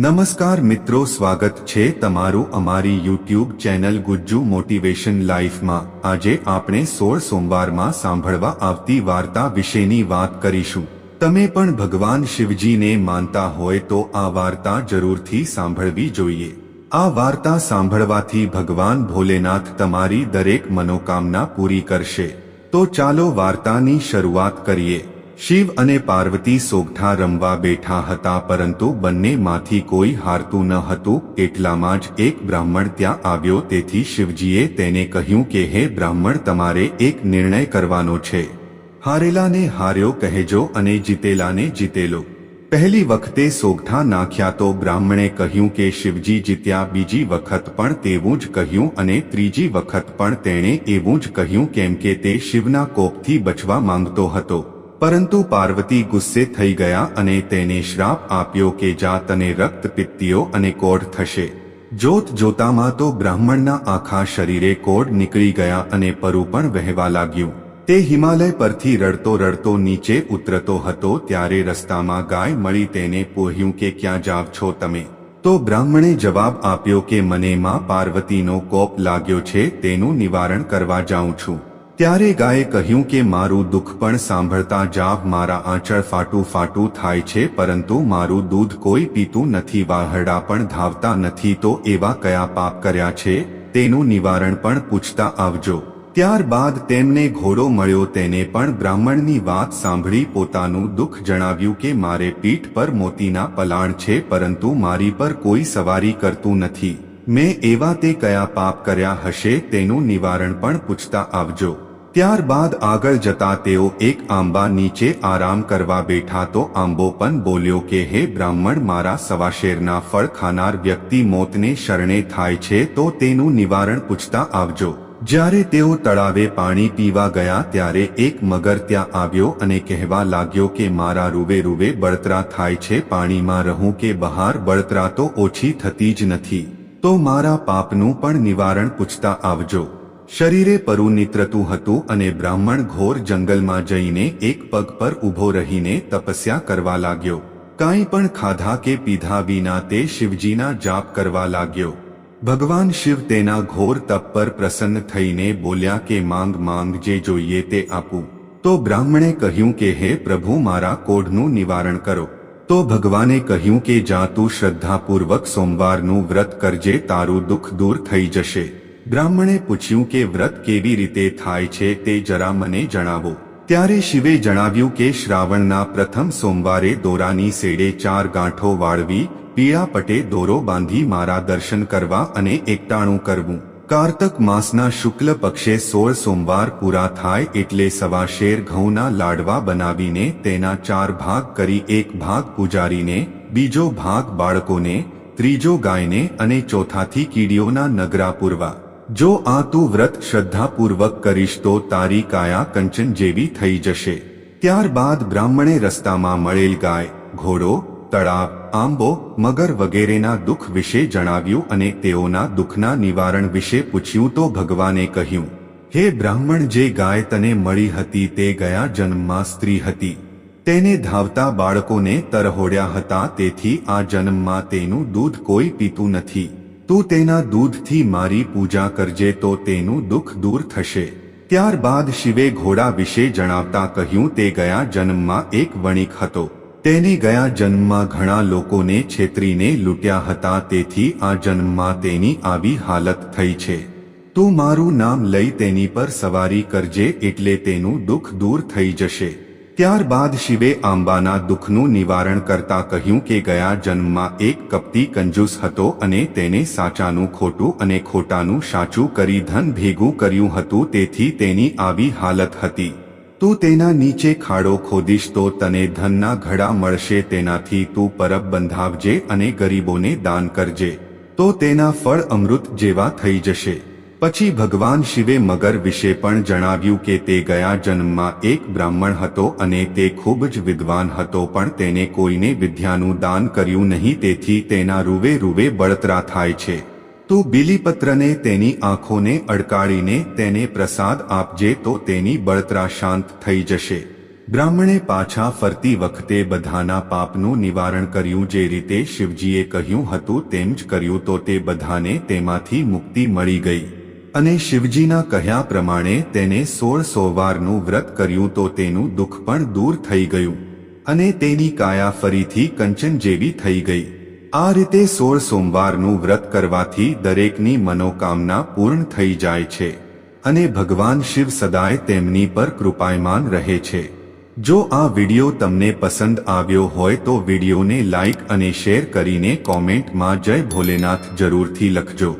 નમસ્કાર મિત્રો, સ્વાગત છે તમારું અમારી યુટ્યુબ ચેનલ ગુજ્જુ મોટિવેશન લાઈફમાં. આજે આપણે સોળ સોમવારમાં સાંભળવા આવતી વાર્તા વિશેની વાત કરીશું. તમે પણ ભગવાન શિવજીને માનતા હોય તો આ વાર્તા જરૂરથી સાંભળવી જોઈએ. આ વાર્તા સાંભળવાથી ભગવાન ભોલેનાથ તમારી દરેક મનોકામના પૂરી કરશે. તો ચાલો વાર્તાની શરૂઆત કરીએ. શિવ અને પાર્વતી સોગઠા રમવા બેઠા હતા, પરંતુ બંનેમાંથી કોઈ હારતું ન હતું. એટલામાં જ એક બ્રાહ્મણ ત્યાં આવ્યો, તેથી શિવજીએ તેને કહ્યું કે, હે બ્રાહ્મણ, તમારે એક નિર્ણય કરવાનો છે. હારેલાને હાર્યો, કહેજો અને જીતેલાને જીતેલો. પહેલી વખતે સોગઠા નાખ્યા તો બ્રાહ્મણે કહ્યું કે, શિવજી જીત્યા. બીજી વખત પણ તેવું જ કહ્યું અને ત્રીજી વખત પણ તેણે એવું જ કહ્યું, કેમ કે તે શિવના કોપથી બચવા માંગતો હતો. પરંતુ પાર્વતી ગુસ્સે થઈ ગયા અને તેને શ્રાપ આપ્યો કે જા તને રક્ત પિત્તીઓ અને કોઢ થશે. જોત જોતામાં તો બ્રાહ્મણના આખા શરીરે કોઢ નીકળી ગયા અને પરુ પણ વહેવા લાગ્યું. તે હિમાલય પરથી રડતો રડતો નીચે ઉતરતો હતો ત્યારે રસ્તામાં ગાય મળી તેને પોહ્યું કે ક્યાં જાવ છો તમે. તો બ્રાહ્મણે જવાબ આપ્યો કે મને માં પાર્વતીનો કોપ લાગ્યો છે, તેનું નિવારણ કરવા જાઉં છું. ત્યારે ગાયે કહ્યું કે, મારું દુઃખ પણ સાંભળતા જાવ, મારા આંચળ ફાટું ફાટું થાય છે, પરંતુ મારું દૂધ કોઈ પીતું નથી, વાહરડા પણ ધાવતા નથી, તો એવા કયા પાપ કર્યા છે? તેનું નિવારણ પણ પૂછતા આવજો. ત્યારબાદ તેમને ઘોડો મળ્યો, તેને પણ બ્રાહ્મણની વાત સાંભળી પોતાનું દુઃખ જણાવ્યું કે, મારે પીઠ પર મોતીના પલાણ છે, પરંતુ મારી પર કોઈ સવારી કરતું નથી. મેં એવા તે કયા પાપ કર્યા હશે? તેનું નિવારણ પણ પૂછતા આવજો. ત્યારબાદ આગળ જતા તેઓ એક આંબા નીચે આરામ કરવા બેઠા તો આંબો પણ બોલ્યો કે, હે બ્રાહ્મણ, મારા સવાશેરના ફળ ખાનાર વ્યક્તિ મોતને શરણે થાય છે તો તેનું નિવારણ પૂછતા આવજો. જ્યારે તેઓ તળાવે પાણી પીવા ગયા ત્યારે એક મગર ત્યાં આવ્યો અને કહેવા લાગ્યો કે, મારા રૂવે રૂવે બળતરા થાય છે, પાણીમાં રહું કે બહાર, બળતરા તો ઓછી થતી જ નથી. તો મારા પાપનું પણ નિવારણ પૂછતા આવજો. શરીરે પરુ નીતરતું હતું અને બ્રાહ્મણ ઘોર જંગલમાં જઈને એક પગ પર ઊભો રહીને તપસ્યા કરવા લાગ્યો. કાંઈ પણ ખાધા કે પીધા વિના તે શિવજીના જાપ કરવા લાગ્યો. ભગવાન શિવ તેના ઘોર તપ પર પ્રસન્ન થઈને બોલ્યા કે, માંગ માંગ જે જોઈએ તે આપું. તો બ્રાહ્મણે કહ્યું કે, હે પ્રભુ, મારા કોઢનું નિવારણ કરો. તો ભગવાને કહ્યું કે, જા તું શ્રદ્ધાપૂર્વક સોમવારનું વ્રત કરજે, તારું દુઃખ દૂર થઈ જશે. બ્રાહ્મણે પૂછ્યું કે વ્રત કેવી રીતે થાય છે તે જરા મને જણાવો. ત્યારે શિવે જણાવ્યું કે શ્રાવણના પ્રથમ સોમવારે દોરાની સેડે ચાર ગાંઠો વાળવી, પીળા પટે દોરો બાંધી મારા દર્શન કરવા અને એકટાણું કરવું. કાર્તક માસના શુક્લ પક્ષે સોળ સોમવાર પૂરા થાય એટલે સવા શેર ઘઉંના લાડવા બનાવીને તેના ચાર ભાગ કરી એક ભાગ પૂજારીને, બીજો ભાગ બાળકોને, ત્રીજો ગાયને અને ચોથાથી કીડીઓના નગરા પૂરવા. જો આ તું વ્રત શ્રદ્ધાપૂર્વક કરીશ તો તારી કાયા કંચન જેવી થઈ જશે. ત્યારબાદ બ્રાહ્મણે રસ્તામાં મળેલ ગાય, ઘોડો, તળાવ, આંબો મગર વગેરેના દુઃખ વિશે જણાવ્યું અને તેઓના દુઃખના નિવારણ વિશે પૂછ્યું તો ભગવાને કહ્યું, હે બ્રાહ્મણ, જે ગાય તને મળી હતી તે ગયા જન્મમાં સ્ત્રી હતી. તેને ધાવતા બાળકોને તરહોડ્યા હતા તેથી આ જન્મમાં તેનું દૂધ કોઈ પીતું નથી. તું તેના દૂધથી મારી પૂજા કરજે તો તેનું દુઃખ દૂર થશે. ત્યારબાદ શિવે ઘોડા વિશે જણાવતા કહ્યું, તે ગયા જન્મમાં એક વણિક હતો. તેને ગયા જન્મમાં ઘણા લોકોને છેતરીને લૂંટ્યા હતા, તેથી આ જન્મમાં તેની આવી હાલત થઈ છે. તું મારું નામ લઈ તેની પર સવારી કરજે, એટલે તેનું દુઃખ દૂર થઈ જશે. ત્યારબાદ શિવે આંબાના દુઃખનું નિવારણ કરતા કહ્યું કે ગયા જન્મમાં એક કપટી કંજૂસ હતો અને તેને સાચાનું, ખોટું અને ખોટાનું સાચું કરી ધન ભેગું કર્યું હતું, તેથી તેની આવી હાલત હતી. તું તેના નીચે ખાડો ખોદીશ તો તને ધનના ઘડા મળશે, તેનાથી તું પરબ બંધાવજે અને ગરીબોને દાન કરજે. તો તેના ફળ અમૃત જેવા થઈ જશે. પછી ભગવાન શિવે મગર વિશે પણ જણાવ્યું કે તે ગયા જન્મમાં એક બ્રાહ્મણ હતો અને તે ખૂબ જ વિદ્વાન હતો પણ તેને કોઈને વિદ્યાનું દાન કર્યું નહીં, તેથી તેના રૂવે રૂવે બળતરા થાય છે. તો બિલીપત્રને તેની આંખોને અડકાળીને તેને પ્રસાદ આપજે તો તેની બળતરા શાંત થઈ જશે. બ્રાહ્મણે પાછા ફરતી વખતે બધાના પાપનું નિવારણ કર્યું, જે રીતે શિવજીએ કહ્યું હતું તેમ જ કર્યું, તો તે બધાને તેમાંથી મુક્તિ મળી ગઈ. અને શિવજીના કહ્યા પ્રમાણે તેને સોળ સોમવારનું વ્રત કર્યું તો તેનું દુઃખ પણ દૂર થઈ ગયું. અને તેની કાયા ફરીથી કંચન જેવી થઈ ગઈ. આ રીતે સોળ સોમવારનું વ્રત કરવાથી દરેકની મનોકામના પૂર્ણ થઈ જાય છે. અને ભગવાન શિવ સદાય તેમની પર કૃપાયમાન રહે છે. જો આ વિડિયો તમને પસંદ આવ્યો હોય તો વિડિયોને લાઈક અને શેર કરીને કોમેન્ટમાં જય ભોલેનાથ જરૂરથી લખજો.